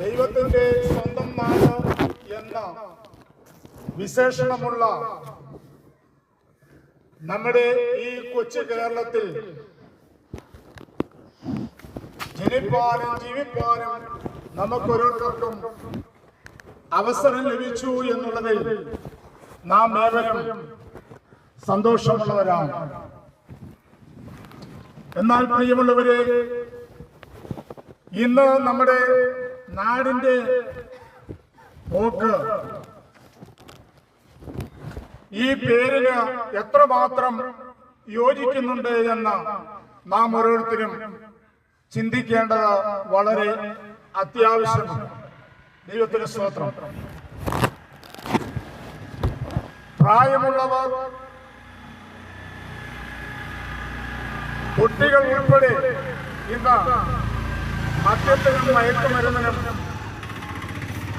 ദൈവത്തിന്റെ സ്വന്തം നാട് എന്ന വിശേഷണമുള്ള നമ്മുടെ ഈ കൊച്ചു കേരളത്തിൽ ജനിപ്പാനും ജീവിപ്പാനും നമുക്കൊരോരുത്തർക്കും അവസരം ലഭിച്ചു എന്നുള്ളതിൽ നാം ഏവരും സന്തോഷമുള്ളവരാണ്. എന്നാൽ പ്രിയമുള്ളവരെ ഇന്ന് നമ്മുടെ നാടിന്റെ പോക്ക് ഈ പേരിന് എത്രമാത്രം യോജിക്കുന്നുണ്ട് എന്ന് നാം ഓരോരുത്തരും ചിന്തിക്കേണ്ടത് വളരെ അത്യാവശ്യമാണ്. ദൈവത്തിന് സ്തോത്രം. പ്രായമുള്ളവർ കുട്ടികൾ ഉൾപ്പെടെ ഇന്ന് മദ്യത്തിനും മയക്കുമരുന്നിനും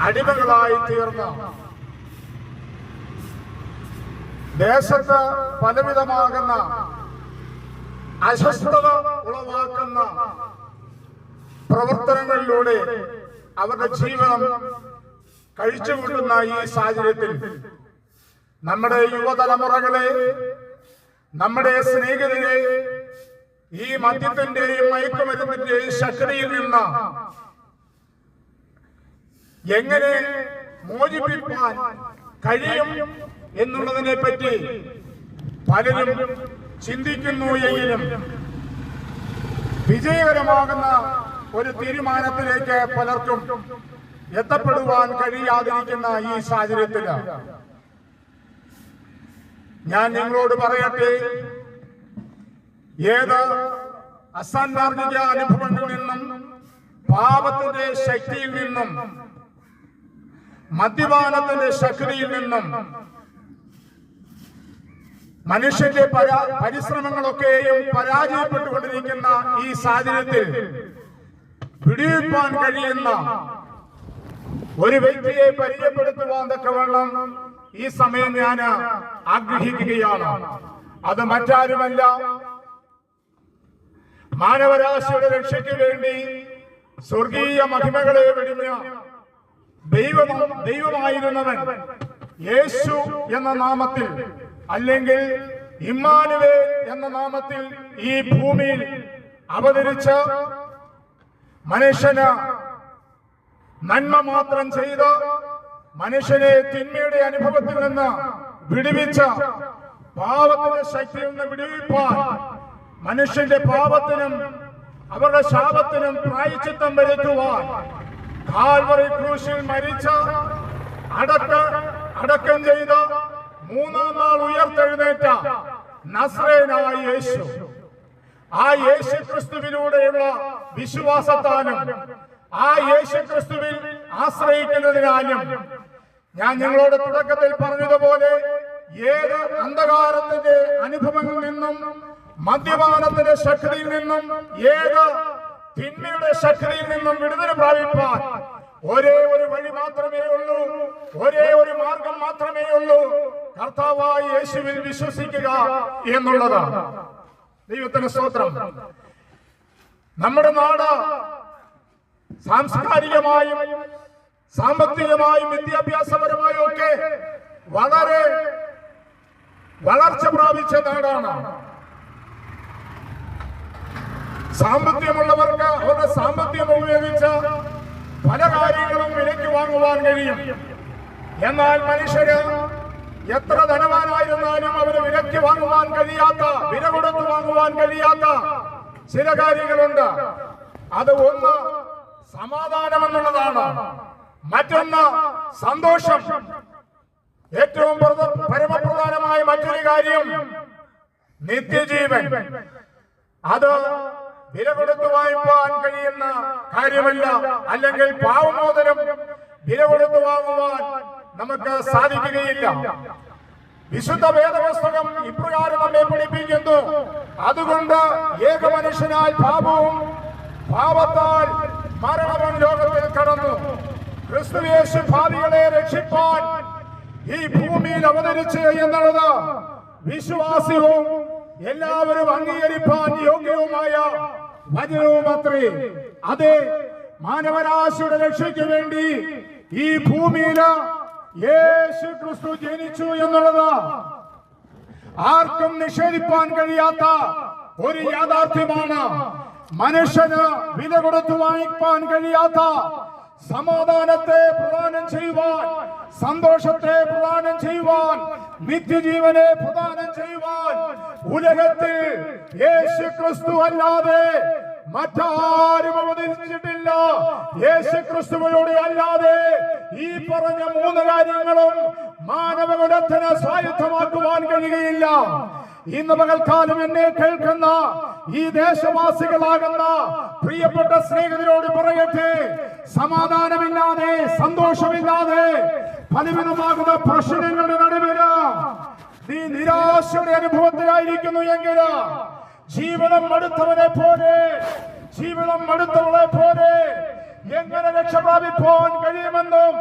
അടിമകളായി തീർന്ന ദേശത്ത് പലവിധമാകുന്ന അസ്വസ്ഥത ഉളവാക്കുന്ന പ്രവർത്തനങ്ങളിലൂടെ അവരുടെ ജീവിതം കഴിച്ചുകൂട്ടുന്ന ഈ സാഹചര്യത്തിൽ നമ്മുടെ യുവതലമുറകളെ നമ്മുടെ സ്നേഹിതരെ ഈ മദ്യത്തിന്റെയും മയക്കുമരുന്നിന്റെയും ശക്തിയിൽ നിന്ന് എങ്ങനെ മോചിപ്പിക്കാൻ കഴിയും എന്നുള്ളതിനെ പറ്റി പലരും ചിന്തിക്കുന്നു എങ്കിലും വിജയകരമാകുന്ന ഒരു തീരുമാനത്തിലേക്ക് പലർക്കും എത്തപ്പെടുവാൻ കഴിയാതിരിക്കുന്ന ഈ സാഹചര്യത്തിൽ ഞാൻ നിങ്ങളോട് പറയട്ടെ ഏത് അസാന്മാർഗിക അനുഭവങ്ങളിൽ നിന്നും പാപത്തിന്റെ ശക്തിയിൽ നിന്നും മദ്യപാനത്തിന്റെ ശക്തിയിൽ നിന്നും മനുഷ്യന്റെ പരാ- പരിശ്രമങ്ങളൊക്കെയും പരാജയപ്പെട്ടുകൊണ്ടിരിക്കുന്ന ഈ സാഹചര്യത്തിൽ പിടിയിപ്പാൻ കഴിയുന്ന ഒരു വ്യക്തിയെ പരിചയപ്പെടുത്തുവാൻ തക്കവണ്ണം ഈ സമയം ഞാൻ ആഗ്രഹിക്കുകയാണ്. അത് മറ്റാരുമല്ല മാനവരാശിയുടെ രക്ഷയ്ക്ക് വേണ്ടി സ്വർഗീയ മഹിമകളെ വെടിഞ്ഞ ദൈവം ദൈവമായിരുന്നവൻ യേശു എന്ന നാമത്തിൽ അല്ലെങ്കിൽ ഇമ്മാനുവേ എന്ന നാമത്തിൽ ഈ ഭൂമിയിൽ അവതരിച്ച മനുഷ്യന് നന്മ മാത്രം ചെയ്ത് മനുഷ്യനെ തിന്മയുടെ അനുഭവത്തിൽ നിന്ന് വിടുവിച്ച പാവത്തിന്റെ ശക്തിയിൽ നിന്ന് വിടുവിപ്പാൻ മനുഷ്യന്റെ പാപത്തിനും അവരുടെ ശാപത്തിനും പ്രായച്ചിത്തം വരുത്തുവാൻ കാൽവറി ക്രൂശിൽ മരിച്ച അടക്ക അടക്കം ചെയ്ത മൂന്നാം നാൾ ഉയർത്തെഴുന്നേറ്റ നസ്രേനായ യേശു. ആ യേശു ക്രിസ്തുവിലൂടെയുള്ള വിശ്വാസത്താലും ആ യേശു ക്രിസ്തുവിൽ ആശ്രയിക്കുന്നതിനാലും ഞാൻ നിങ്ങളോട് തുടക്കത്തിൽ പറഞ്ഞതുപോലെ ഏത് അന്ധകാരത്തിന്റെ അനുഭവങ്ങളിൽ നിന്നും മദ്യപാനത്തിന്റെ ശക്തിയിൽ നിന്നും ഏത് തിന്മയുടെ ശക്തിയിൽ നിന്നും വിടുതൽ പ്രാപിപ്പാൻ. ഒരേ ഒരു വഴി മാത്രമേ ഉള്ളൂ. ഒരേ ഒരു മാർഗം മാത്രമേ ഉള്ളൂ. കർത്താവായി യേശുവിൽ വിശ്വസിക്കുക എന്നുള്ളതാണ്. ദൈവത്തിന് സ്തോത്രം. നമ്മുടെ നാട് സാംസ്കാരികമായും സാമ്പത്തികമായും വിദ്യാഭ്യാസപരമായും ഒക്കെ വളരെ വളർച്ച പ്രാപിച്ച നാടാണ്. സാമ്പത്തികമുള്ളവർക്ക് അവരുടെ സാമ്പത്തികം ഉപയോഗിച്ച് പല കാര്യങ്ങളും വിലയ്ക്ക് വാങ്ങുവാൻ കഴിയും. എന്നാൽ മനുഷ്യര് എത്ര ധനവാനായിരുന്നാലും അവർ വിലയ്ക്ക് വാങ്ങുവാൻ കഴിയാത്ത വില കൊടുത്ത് വാങ്ങുവാൻ കഴിയാത്ത ചില കാര്യങ്ങളുണ്ട്. അത് ഒന്ന് സമാധാനം എന്നുള്ളതാണ് മറ്റൊന്ന് സന്തോഷം. ഏറ്റവും പരമപ്രധാനമായ മറ്റൊരു കാര്യം നിത്യജീവൻ. അത് വില കൊടുത്ത് വായ്പാൻ കഴിയുന്ന കാര്യമല്ല. അല്ലെങ്കിൽ പാവമോദനം വില കൊടുത്ത് വാങ്ങുവാൻ നമുക്ക് സാധിക്കുകയില്ല. വിശുദ്ധ വേദപുസ്തകം ഇപ്രകാരം നമ്മെ പഠിപ്പിക്കുന്നു. അതുകൊണ്ട് ഏക മനുഷ്യനാൽ പാപവും പാപത്താൽ മരണവും ലോകത്തിൽ കടന്നു. ക്രിസ്തുയേശു ഭാവികളെ രക്ഷിപ്പാൻ ഈ ഭൂമിയിൽ അവതരിച്ച് എന്നുള്ളത് വിശ്വാസ്യവും എല്ലാവരും അംഗീകരിപ്പാൻ യോഗ്യവുമായ വചനവും അത്രേ അതെ മാനവരാശിയുടെ രക്ഷയ്ക്ക് വേണ്ടി ഈ ഭൂമിയിൽ യേശു ക്രിസ്തു ജനിച്ചു എന്നുള്ളത് ആർക്കും നിഷേധിപ്പാൻ കഴിയാത്ത ഒരു യാഥാർത്ഥ്യമാണ്. മനുഷ്യന് വില കൊടുത്തു വാങ്ങിക്കാൻ കഴിയാത്ത സമാധാനത്തെ പ്രദാനം ചെയ്യുവാൻ സന്തോഷത്തെ പ്രദാനം ചെയ്യുവാൻ നിത്യജീവനെ പ്രദാനം ചെയ്യുവാൻ ഉലകത്തിൽ യേശു ക്രിസ്തു അല്ലാതെ മറ്റാരും അവതരിച്ചിട്ടില്ല. യേശു ക്രിസ്തുവിലൂടെ അല്ലാതെ ഈ പറഞ്ഞ മൂന്ന് കാര്യങ്ങളും മാനവകുലത്തിന് സ്വായത്തമാക്കുവാൻ കഴിയുകയില്ല. ഇന്ന് പകൽക്കാലം എന്നെ കേൾക്കുന്ന ഈ ദേശവാസികളാകുന്ന പ്രിയപ്പെട്ട സ്നേഹിതരോട് പറയട്ടെ. സമാധാനമില്ലാതെ സന്തോഷമില്ലാതെ ഫലവിധമാകുന്ന പ്രശ്നങ്ങളുടെ നടുവിൽ നീ നിരാശയുടെ അനുഭവത്തിലായിരിക്കുന്നു എങ്കിൽ ജീവിതം മടുത്തവനെ പോലെ ജീവിതം മടുത്തവളെ പോലെ എങ്ങനെ രക്ഷപ്രാപിപ്പാൻ കഴിയുമെന്നും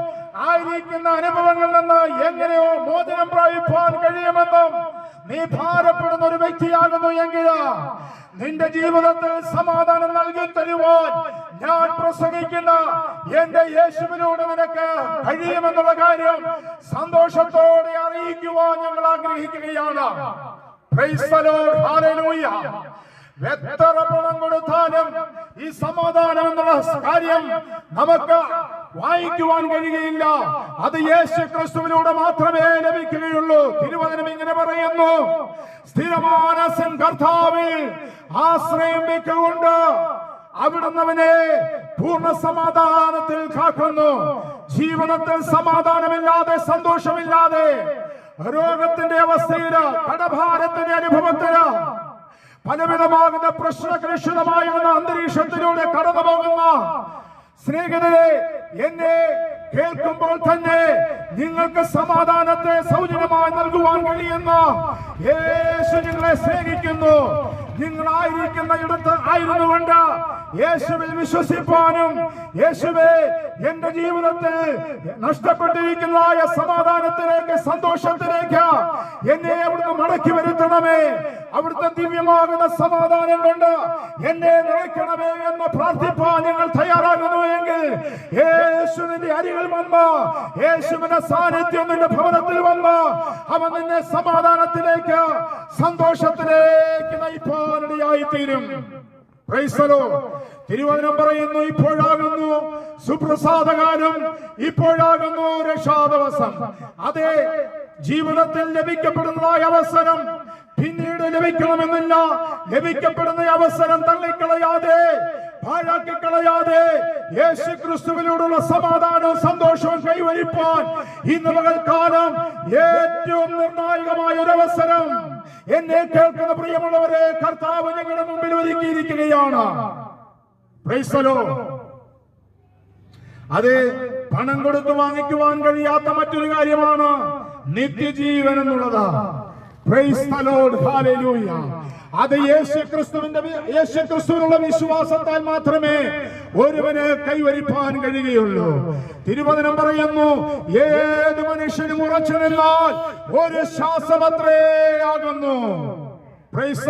ആയിരിക്കുന്ന അനുഭവങ്ങളിൽ നിന്ന് എങ്ങനെയോ മോചനം പ്രാപിപ്പാൻ കഴിയുമെന്നും നീ ഭാരപ്പെടുന്ന ഒരു വ്യക്തിയാകുന്നു എങ്കിൽ നിന്റെ ജീവിതത്തിൽ സമാധാനം നൽകി തരുവാൻ ഞാൻ പ്രസംഗിക്കുന്ന എന്റെ യേശുവിനോട് നിനക്ക് കഴിയുമെന്നുള്ള കാര്യം സന്തോഷത്തോടെ അറിയിക്കുവാൻ ഞങ്ങൾ ആഗ്രഹിക്കുകയാണ്. എത്ര പണം കൊടുത്താലും ഈ സമാധാനം എന്നുള്ള കാര്യം നമുക്ക് വായിക്കുവാൻ കഴിയുകയില്ല. അത് യേശു ക്രിസ്തുവിലൂടെ മാത്രമേ ലഭിക്കുകയുള്ളൂ. തിരുവചനം ഇങ്ങനെ പറയുന്നു. സ്ഥിരമാനസൻ കർത്താവിൽ ആശ്രയം വെക്കുകൊണ്ട് പൂർണ സമാധാനത്തിൽ കാക്കുന്നു. ജീവനത്തിൽ സമാധാനമില്ലാതെ സന്തോഷമില്ലാതെ രോഗത്തിന്റെ അവസ്ഥയിൽ കടഭാരത്തിന്റെ അനുഭവത്തിൽ പലവിധമാകുന്ന പ്രശ്നകലുഷിതമാകുന്ന അന്തരീക്ഷത്തിലൂടെ കടന്നു പോകുന്ന സ്നേഹിതരെ എന്നെ കേൾക്കുമ്പോൾ തന്നെ നിങ്ങൾക്ക് സമാധാനത്തെ സൗജന്യമായി നൽകുവാൻ കഴിയുന്ന യേശു നിങ്ങളെ സ്നേഹിക്കുന്നു. നിങ്ങളായിരിക്കുന്ന ഇടത്ത് ആയിരുന്നുകൊണ്ട് യേശുവിൽ വിശ്വസിപ്പാനും യേശുവെ എന്റെ ജീവിതത്തിൽ നഷ്ടപ്പെട്ടിരിക്കുന്നതായ സമാധാനത്തിലേക്ക് സന്തോഷത്തിലേക്ക് എന്നെ അവിടുന്ന് മടക്കി വരുത്തണമേ അവിടുത്തെ ദിവ്യമാകുന്ന സമാധാനം കൊണ്ട് എന്നെ നിറയ്ക്കണമേ എന്ന് പ്രാർത്ഥിപ്പാൻ നിങ്ങൾ തയ്യാറാകുന്നു എങ്കിൽ യേശുവിന്റെ അരികൾ വന്ന യേശുവിന്റെ സാന്നിധ്യം നിന്റെ ഭവനത്തിൽ വന്ന അവൻ നിന്നെ സമാധാനത്തിലേക്ക് സന്തോഷത്തിലേക്ക് നയിപ്പാനിടയായി തീരും. തിരുവചനം പറയുന്നു ഇപ്പോഴാകുന്നു. സുപ്രസാദകാലം ഇപ്പോഴാകുന്നു രക്ഷാദിവസം. അതെ ജീവിതത്തിൽ ലഭിക്കപ്പെടുന്നതായ അവസരം പിന്നീട് ലഭിക്കണമെന്നില്ല. ലഭിക്കപ്പെടുന്ന അവസരം തള്ളിക്കളയാതെ പാഴാക്കി കളയാതെ യേശു ക്രിസ്തുവിനോടുള്ള സമാധാനവും സന്തോഷവും കൈവരിപ്പാൻ ഇന്ന് കാലം ഏറ്റവും നിർണായകമായ ഒരു അവസരം എന്നെ കേൾക്കുന്ന പ്രിയമുള്ളവരെ കർത്താവ് ഞങ്ങളുടെ മുമ്പിൽ ഒരുക്കിയിരിക്കുകയാണ്. അത് പണം കൊടുത്ത് വാങ്ങിക്കുവാൻ കഴിയാത്ത മറ്റൊരു കാര്യമാണ് നിത്യജീവൻ എന്നുള്ളത് Hallelujah. അത് യേശുക്രിസ്തുവിന്റെ വി- യേശു ക്രിസ്തുവിനുള്ള വിശ്വാസത്താൽ മാത്രമേ ഒരുവന് കൈവരിപ്പാൻ കഴിയുകയുള്ളൂ. തിരുവചനം പറയുന്നു ഏത് മനുഷ്യനും ഉറച്ചു ഒരു ശ്വാസമത്രേ ആകുന്നു. പ്രൈസ്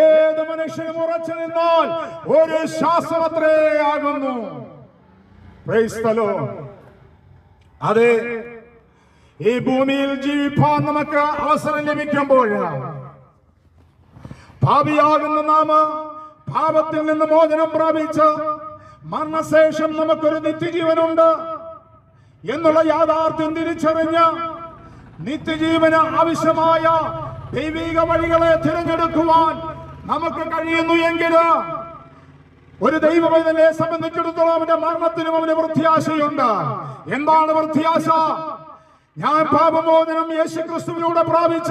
ഏത് മനുഷ്യനും ഉറച്ചു ഒരു ശ്വാസമത്രേ ആകുന്നു. പ്രൈസ് അതെ ഈ ഭൂമിയിൽ ജീവിപ്പാൻ നമുക്ക് അവസരം ലഭിക്കുമ്പോൾ ഭാവിയാകുന്ന നാമ പാപത്തിൽ നിന്ന് മോചനം പ്രാപിച്ച് മരണശേഷം നമുക്കൊരു നിത്യജീവനുണ്ട് എന്നുള്ള യാഥാർത്ഥ്യം തിരിച്ചറിഞ്ഞ് നിത്യജീവന് ആവശ്യമായ ദൈവിക വഴികളെ തിരഞ്ഞെടുക്കുവാൻ നമുക്ക് കഴിയുന്നു എങ്കിൽ ഒരു ദൈവവേദനയെ സംബന്ധിച്ചിടത്തോളം അവന്റെ മരണത്തിനും അവന് വൃത്യാശയുണ്ട് എന്താണ് വൃത്യാശ ഞാൻ പാപമോചനം യേശു ക്രിസ്തുവിലൂടെ പ്രാപിച്ച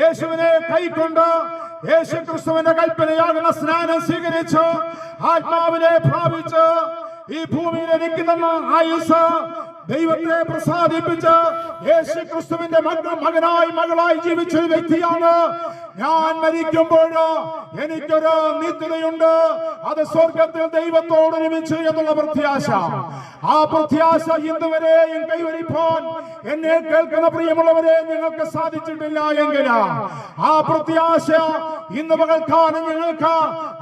യേശുവിനെ കൈക്കൊണ്ട് യേശു ക്രിസ്തുവിന്റെ കൽപ്പനയാകുന്ന സ്നാനം സ്വീകരിച്ച് ആത്മാവിനെ പ്രാപിച്ച് ഈ ഭൂമിയിൽ എനിക്ക് തന്ന ആയുസ് ദൈവത്തെ പ്രസാദിപ്പിച്ച് യേശു ക്രിസ്തുവിന്റെ മക മകനായി മകളായി ജീവിച്ച ഒരു വ്യക്തിയാണ് ഞാൻ മരിക്കുമ്പോഴോ എനിക്കൊരു നിദ്രയുണ്ട്. അത് സ്വർഗത്തിൽ ദൈവത്തോട് ഒരുമിച്ച് എന്നുള്ള പ്രത്യാശ. ആ പ്രത്യാശ ഇന്നുവരെയും കൈവരിപ്പോൻ എന്നെ കേൾക്കുന്ന പ്രിയമുള്ളവരെ നിങ്ങൾക്ക് സാധിച്ചിട്ടില്ല എങ്കിൽ ആ പ്രത്യാശ ഇന്ന് പകൽക്കാലം ഞങ്ങൾക്ക്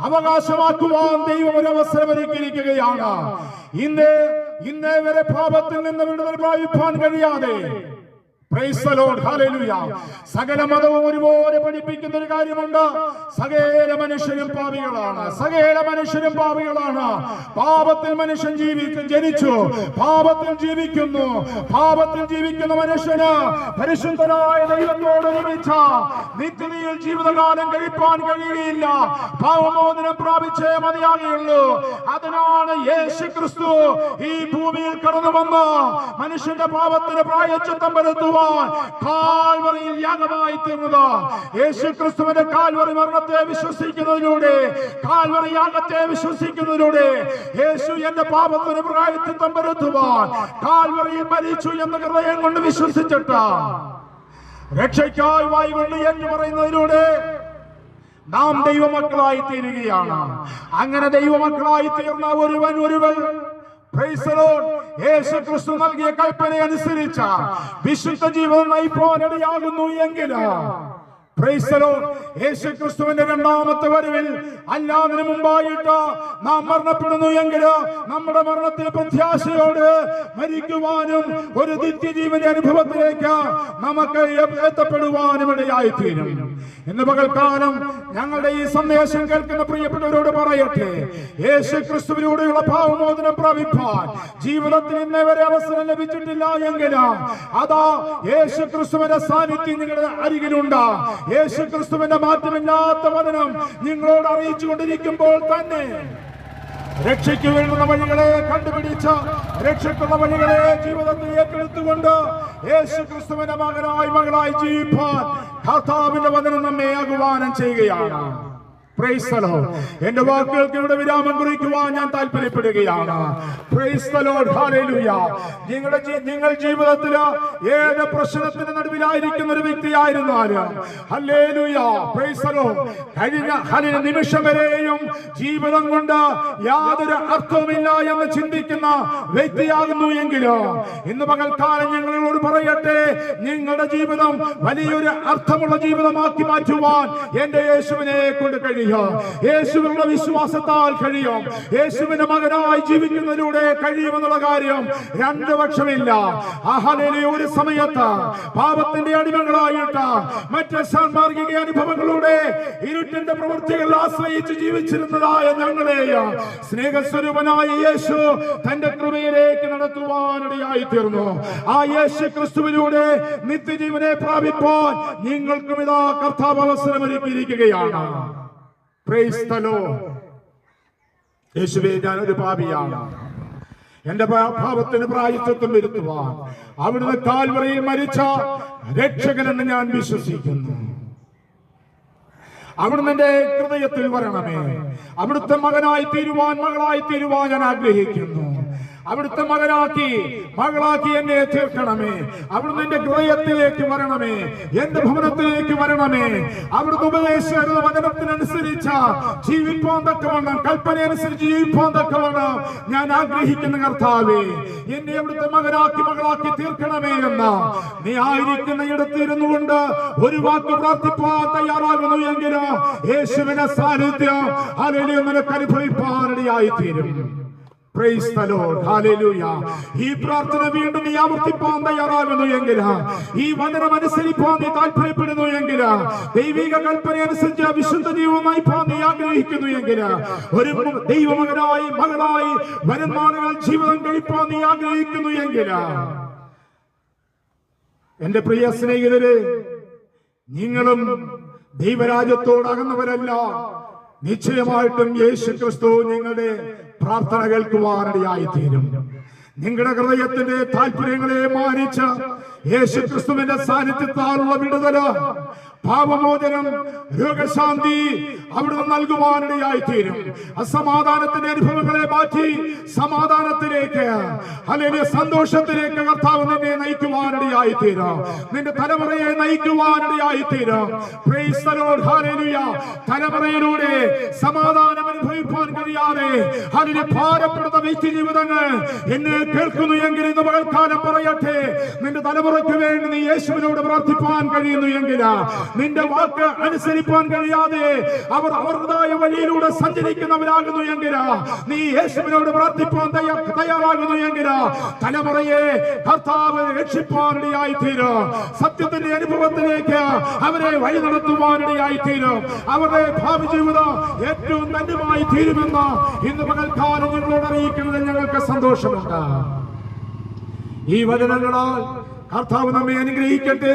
അവകാശമാക്കുവാൻ ദൈവം ഒരു അവസരം ഒരുക്കിയിരിക്കുകയാണ്. ഇന്ന് ഇന്നേ വരെ പാപത്തിൽ നിന്ന് വിടുതൽ പ്രാപിപ്പാൻ കഴിയാതെ സകല മതവും ഒരുപോലെ പഠിപ്പിക്കുന്ന ഒരു കാര്യമുണ്ട്. സകല മനുഷ്യരും പാപികളാണ്. സകല മനുഷ്യരും പാപികളാണ്. പാപത്തിൽ മനുഷ്യൻ ജീവിക്കും ജനിച്ചു. പാപത്തിൽ ജീവിക്കുന്നു. പാപത്തിൽ ജീവിക്കുന്ന മനുഷ്യന് പരിശുദ്ധനായ ദൈവത്തോട് ഒരുമിച്ച നിത്യതയിൽ ജീവിതകാലം കഴിപ്പാൻ കഴിയുകയില്ല. പാപമോചനം പ്രാപിച്ചേ മതിയാകുകയുള്ളൂ. അതിനാണ് യേശു ക്രിസ്തു ഈ ഭൂമിയിൽ കടന്നു വന്ന് മനുഷ്യന്റെ പാപത്തിന് പ്രായച്ചിത്തം വരുത്തുവാൻ കാൽവറിയിൽ യാഗമായി തീർന്നത് യേശു ക്രിസ്തുവിന്റെ കാൽവറി മരണത്തെ വിശ്വസിക്കുന്നതിലൂടെ കാൽവറി യാഗത്തെ വിശ്വസിക്കുന്നതിലൂടെ യേശു എന്റെ പാപത്തിന് പ്രായച്ചിത്തം വരുത്തുവാൻ കാൽവറിയിൽ മരിച്ചു എന്ന് ഹൃദയം കൊണ്ട് വിശ്വസിച്ചിട്ട് രക്ഷയ്ക്കായി വായി കൊണ്ട് എന്ന് പറയുന്നതിലൂടെ നാം ദൈവമക്കളായി തീരുകയാണ് അങ്ങനെ ദൈവമക്കളായി തീർന്ന ഒരുവൻ ഒരുവൻ. നൽകിയ കൽപ്പന അനുസരിച്ച വിശുദ്ധ ജീവിതം പോരടിയാകുന്നു എങ്കിൽ Praise the Lord. യേശു ക്രിസ്തുവിന്റെ രണ്ടാമത്തെ വരവിൽ അല്ലാതിന് മുമ്പായിട്ട് നാം മരണപ്പെടുന്നു എങ്കിൽ നമ്മുടെ മരണത്തിൽ പ്രത്യാശയോട് മരിക്കുവാനും ഒരു നിത്യജീവന്റെ അനുഭവത്തിലേക്ക് നമുക്ക് എത്തപ്പെടുവാനും ഇടയായി തീരും ഇന്ന് പകൽക്കാലം ഞങ്ങളുടെ ഈ സന്ദേശം കേൾക്കുന്ന പ്രിയപ്പെട്ടവരോട് പറയട്ടെ. യേശു ക്രിസ്തുവിലൂടെയുള്ള ഭാവമോചനം പ്രാപിപ്പാൻ ജീവിതത്തിൽ ഇന്നേ വരെ അവസരം ലഭിച്ചിട്ടില്ല എങ്കിൽ അതാ യേശു ക്രിസ്തുവിന്റെ സാന്നിധ്യം നിങ്ങളുടെ അരികിലുണ്ട്. യേശു ക്രിസ്തുവിന്റെ മാറ്റമില്ലാത്ത വചനം നിങ്ങളോട് അറിയിച്ചു കൊണ്ടിരിക്കുമ്പോൾ തന്നെ രക്ഷയ്ക്ക് വേണ്ടുന്ന വഴികളെ കണ്ടുപിടിച്ച രക്ഷയ്ക്കുള്ള വഴികളെ ജീവിതത്തിൽ ഏറ്റെടുത്തുകൊണ്ട് യേശു ക്രിസ്തുവിന്റെ മകനായി മകളായി ജീവിപ്പാൻ കർത്താവിന്റെ വചനം നമ്മെ ആഹ്വാനം ചെയ്യുകയാണ്. എന്റെ വാക്കുകൾക്ക് ഇവിടെ വിരാമം കുറിക്കുവാൻ ഞാൻ താല്പര്യപ്പെടുകയാണ്. നിങ്ങളുടെ നിങ്ങൾ ജീവിതത്തിൽ ഏത് പ്രശ്നത്തിന് നടുവിലായിരിക്കുന്ന ഒരു വ്യക്തിയായിരുന്നാലും. കഴിഞ്ഞ ഹലിന നിമിഷം വരെയും ജീവിതം കൊണ്ട് യാതൊരു അർത്ഥവുമില്ല എന്ന് ചിന്തിക്കുന്ന വ്യക്തിയാകുന്നു എങ്കിലും ഇന്ന് പകൽക്കാലം ഞങ്ങളോട് പറയട്ടെ നിങ്ങളുടെ ജീവിതം വലിയൊരു അർത്ഥമുള്ള ജീവിതമാക്കി മാറ്റുവാൻ എന്റെ യേശുവിനെ കൊണ്ട് കഴിയും യേശുവിനുള്ള വിശ്വാസത്താൽ കഴിയും. യേശുവിന്റെ മകനായി ജീവിക്കുന്നതിലൂടെ കഴിയുമെന്നുള്ള കാര്യം രണ്ടു പക്ഷമില്ല. ആഹാലേലെ ഒരു സമയത്ത് പാപത്തിന്റെ അടിമകളായിട്ട് മറ്റ് സാൻമാർഗിക അനുഭവങ്ങളുടെ ഇരുട്ടിന്റെ പ്രവൃത്തികൾ ആശ്രയിച്ച് ജീവിച്ചിരുന്നതായ ഞങ്ങളെയും സ്നേഹസ്വരൂപനായ യേശു തന്റെ കൃപയിലേക്ക് നടത്തുവാനിടയായി തീർന്നു ആ യേശു ക്രിസ്തുവിലൂടെ നിത്യജീവനെ പ്രാപിപ്പാൻ നിങ്ങൾക്കും ഇതാ കർത്താവ് അവസരമൊരുക്കിയിരിക്കുകയാണ്. യേശുവേ ഞാൻ ഒരു പാപിയാണ് എന്റെ പാപത്തിന് പ്രായത്വം വരുത്തുവാൻ അവിടുന്ന് കാൽവറയിൽ മരിച്ച രക്ഷകനെന്ന് ഞാൻ വിശ്വസിക്കുന്നു. അവിടുന്ന് എന്റെ ഹൃദയത്തിൽ വരണമേ. അവിടുത്തെ മകനായി തീരുവാൻ മകളായി തീരുവാൻ ഞാൻ ആഗ്രഹിക്കുന്നു. അവിടുത്തെ മകനാക്കി മകളാക്കി എന്നെ തീർക്കണമേ അവിടുന്ന് എന്റെ ഹൃദയത്തിലേക്ക് വരണമേ. എന്റെ ഭവനത്തിലേക്ക് വരണമേ. അവിടുന്ന് ഉപദേശിച്ച വചനത്തിനനുസരിച്ച ജീവിപ്പാൻ തക്കവണ്ണം കൽപ്പന അനുസരിച്ച് ജീവിപ്പാൻ തക്കവണ്ണം ഞാൻ ആഗ്രഹിക്കുന്ന കർത്താവേ എന്നെ അവിടുത്തെ മകനാക്കി മകളാക്കി തീർക്കണമേ എന്ന. നീ ആയിരിക്കുന്ന ഇടത്തിരുന്നു കൊണ്ട് ഒരു വാക്ക് പ്രാർത്ഥിപ്പാൻ തയ്യാറാകുന്നു എങ്കിൽ യേശുവിനെ സാന്നിധ്യം ഹല്ലേലൂയ നിനക്ക് തീരും ഈ പ്രാർത്ഥന വീണ്ടും നീ ആവർത്തിപ്പാൻ തയ്യാറാകുന്നു എങ്കിൽ ഈ വചനം അനുസരിപ്പാൻ നീ താല്പര്യപ്പെടുന്നു എങ്കിൽ ദൈവിക കൽപ്പന അനുസരിച്ച് വിശുദ്ധ ദൈവമായി പോകാൻ നീ ആഗ്രഹിക്കുന്നു എങ്കിൽ ഒരു ദൈവമകനായി മകളായി വരുമാനങ്ങൾ ജീവിതം കഴിപ്പാൻ നീ ആഗ്രഹിക്കുന്നു എങ്കിൽ. എന്റെ പ്രിയ സ്നേഹിതരെ നിങ്ങളും ദൈവരാജ്യത്തോട് അകന്നവരല്ല നിശ്ചയമായിട്ടും യേശു ക്രിസ്തു നിങ്ങളുടെ പ്രാർത്ഥന കേൾക്കുവാനിടയായി തീരും നിങ്ങളുടെ ഹൃദയത്തിന്റെ താല്പര്യങ്ങളെ മാനിച്ച് യേശു ക്രിസ്തുവിന്റെ സാന്നിധ്യത്താലുള്ള വിടുതൽ പാപമോചനം രോഗശാന്തി അവിടുന്ന് നൽകുവാനിടയായി തീരും അസമാധാനത്തിന്റെ അനുഭവങ്ങളെ മാറ്റി സമാധാനത്തിലേക്ക് അല്ലെങ്കിൽ സന്തോഷത്തിലേക്ക് കർത്താവ് നിന്നെ നയിക്കുവാനിടയായി തീരാം നിന്റെ തലമുറയെ നയിക്കുവാനിടയായി തീരാം. തലമുറയിലൂടെ സമാധാനം അനുഭവിക്കാൻ കഴിയാതെ അതിന് ഭാരപ്പെടുന്ന വ്യക്തി ജീവിതങ്ങൾ എന്നെ കേൾക്കുന്നു എങ്കിൽ ഇന്ന് പകൽക്കാലം പറയട്ടെ. നിന്റെ തലമുറയ്ക്ക് വേണ്ടി നീ യേശുവിനോട് പ്രാർത്ഥിപ്പാൻ കഴിയുന്നു എങ്കിൽ നിന്റെ വാക്ക് അനുസരിപ്പാൻ കഴിയാതെ അവർ അവരുടേതായ വഴിയിലൂടെ സഞ്ചരിക്കുന്നവരാകുന്നു എങ്കിൽ നീ യേശുവിനോട് പ്രാർത്ഥിപ്പാൻ തയ്യ- തയ്യാറാകുന്നു എങ്കിൽ തലമുറയെ കർത്താവ് രക്ഷിപ്പാനിടയായി തീരും സത്യത്തിന്റെ അനുഭവത്തിലേക്ക് അവരെ വഴി നടത്തുവാനിടയായി തീരും അവരുടെ ഭാവി ജീവിതം ഏറ്റവും ധന്യമായി തീരുമെന്ന് ഇന്ന് പകൽക്കാലം നിങ്ങളോട് അറിയിക്കുന്നതിൽ ഞങ്ങൾക്ക് സന്തോഷമുണ്ട്. ഈ വചനങ്ങളാൽ കർത്താവ് നമ്മെ അനുഗ്രഹിക്കട്ടെ.